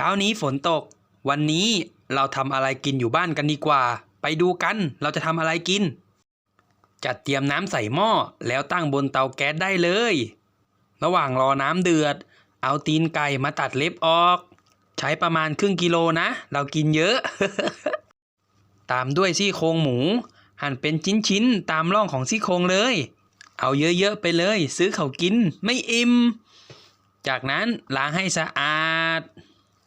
เช้านี้ฝนตก วันนี้เราทำอะไรกินอยู่บ้านกันดีกว่า ไปดูกัน เราจะทำอะไรกิน จัดเตรียมน้ำใส่หม้อแล้วตั้งบนเตาแก๊สได้เลย ระหว่างรอน้ำเดือด เอาตีนไก่มาตัดเล็บออก ใช้ประมาณครึ่งกิโลนะ เรากินเยอะ ตามด้วยซี่โครงหมู หั่นเป็นชิ้นๆ ตามร่องของซี่โครงเลย เอาเยอะๆไปเลย ซื้อเขากินไม่อิ่ม จากนั้นล้างให้สะอาด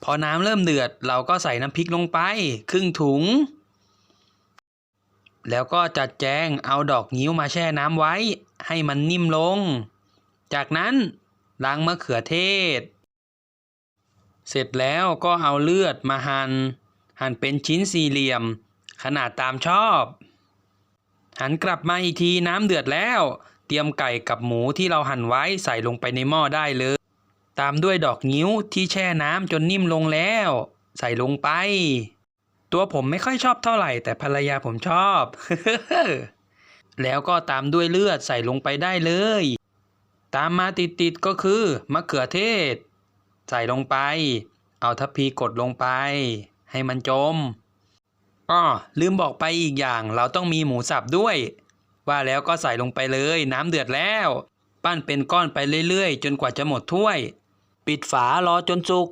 พอน้ำเริ่มเดือดเราก็ใส่น้ำพริกลงไป ครึ่งถุง แล้วก็จัดแจงเอาดอกงิ้วมาแช่น้ำไว้ ให้มันนิ่มลง จากนั้นล้างมะเขือเทศ เสร็จแล้วก็เอาเลือดมาหัน่นหั่นเป็นชิ้นสี่เหลี่ยม ขนาดตามชอบ หันกลับมาอีกทีน้ำเดือดแล้ว เตรียมไก่กับหมูที่เราหั่นไว้ใส่ลงไปในหม้อได้เลย ตามด้วยดอกงิ้วที่แช่น้ำจนนิ่มลงแล้ว ใส่ลงไป ตัวผมไม่ค่อยชอบเท่าไหร่ แต่ภรรยาผมชอบ แล้วก็ตามด้วยเลือดใส่ลงไปได้เลย ตามมาติดๆก็คือมะเขือเทศ ใส่ลงไป เอาทัพพีกดลงไป ให้มันจมอ้อลืมบอกไปอีกอย่างเราต้องมีหมูสับด้วย ว่าแล้วก็ใส่ลงไปเลย น้ำเดือดแล้ว ปั้นเป็นก้อนไปเรื่อยๆ จนกว่าจะหมดถ้วย ปิดฝารอจนสุก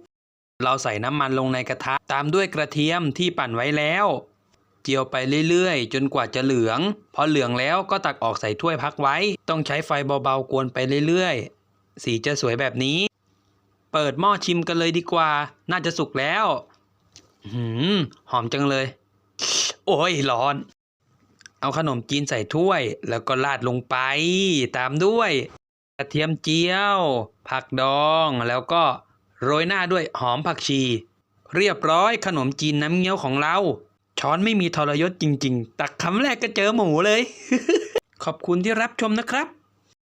เราใส่น้ำมันลงในกระทะตามด้วยกระเทียมที่ปั่นไว้แล้ว เจียวไปเรื่อยๆ จนกว่าจะเหลือง พอเหลืองแล้วก็ตักออกใส่ถ้วยพักไว้ ต้องใช้ไฟเบาๆกวนไปเรื่อยๆ สีจะสวยแบบนี้ เปิดหม้อชิมกันเลยดีกว่า น่าจะสุกแล้วหืมหอมจังเลย โอ้ยร้อน เอาขนมจีนใส่ถ้วย แล้วก็ราดลงไป ตามด้วย ระเทียมเจียว ผักดองแล้วก็โรยหน้าด้วยหอมผักชี เรียบร้อยขนมจีนน้ำเงี้ยวของเรา ช้อนไม่มีทรยศจริง ๆ ตักคำแรกก็เจอหมูเลย ขอบคุณที่รับชมนะครับ